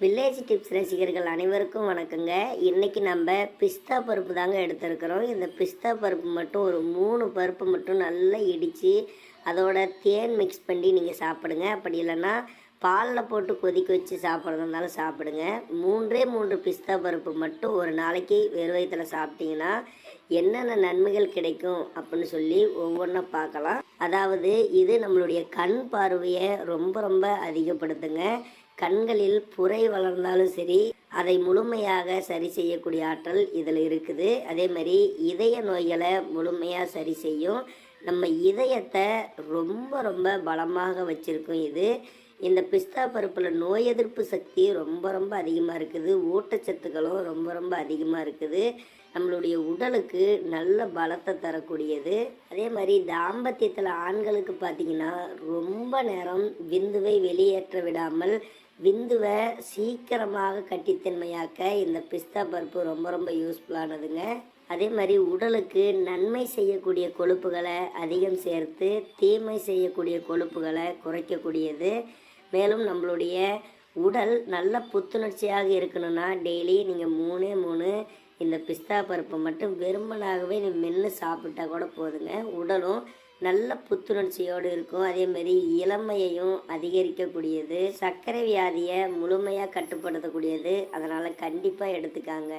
Village tips ரசிகர்கள் அனைவருக்கும் வணக்கங்க. இன்றைக்கி நம்ம பிஸ்தா பருப்பு தாங்க எடுத்திருக்கிறோம். இந்த பிஸ்தா பருப்பு மட்டும் ஒரு மூணு பருப்பு மட்டும் நல்லா இடித்து அதோட தேன் மிக்ஸ் பண்ணி நீங்கள் சாப்பிடுங்க. அப்படி இல்லைன்னா பாலில் போட்டு கொதிக்க வச்சு சாப்பிட்றதுனாலும் சாப்பிடுங்க. மூன்றே மூன்று பிஸ்தா பருப்பு மட்டும் ஒரு நாளைக்கு வெறும் சாப்பிட்டீங்கன்னா என்னென்ன நன்மைகள் கிடைக்கும் அப்படின்னு சொல்லி ஒவ்வொன்றா பார்க்கலாம். அதாவது இது நம்மளுடைய கண் பார்வையை ரொம்ப ரொம்ப அதிகப்படுத்துங்க. கண்களில் புரை வளர்ந்தாலும் சரி அதை முழுமையாக சரி செய்யக்கூடிய ஆற்றல் இதில் இருக்குது. அதே மாதிரி இதய நோய்களை முழுமையாக சரி செய்யும். நம்ம இதயத்தை ரொம்ப ரொம்ப பலமாக வச்சுருக்கும் இது. இந்த பிஸ்தா பருப்பில் நோய் எதிர்ப்பு சக்தி ரொம்ப ரொம்ப அதிகமாக இருக்குது. ஊட்டச்சத்துக்களும் ரொம்ப ரொம்ப அதிகமாக இருக்குது. நம்மளுடைய உடலுக்கு நல்ல பலத்தை தரக்கூடியது. அதே மாதிரி தாம்பத்தியத்தில் ஆண்களுக்கு பார்த்தீங்கன்னா ரொம்ப நேரம் விந்துவை வெளியேற்ற விடாமல் விந்துவை சீக்கிரமாக கட்டித்தன்மையாக்க இந்த பிஸ்தா பருப்பு ரொம்ப ரொம்ப யூஸ்ஃபுல்லானதுங்க அதே மாதிரி உடலுக்கு நன்மை செய்யக்கூடிய கொழுப்புகளை அதிகம் சேர்த்து தீமை செய்யக்கூடிய கொழுப்புகளை குறைக்கக்கூடியது. மேலும் நம்மளுடைய உடல் நல்ல புத்துணர்ச்சியாக இருக்கணும்னா டெய்லி நீங்கள் மூணு மூணு இந்த பிஸ்தா பருப்பை மட்டும் வெறுமனாகவே நீ மென்று சாப்பிட்டா கூட போதுங்க. உடலும் நல்ல புத்துணர்ச்சியோடு இருக்கும். அதே மாதிரி இளமையையும் அதிகரிக்கக்கூடியது. சர்க்கரை வியாதியை முழுமையாக கட்டுப்படுத்தக்கூடியது. அதனால் கண்டிப்பாக எடுத்துக்காங்க.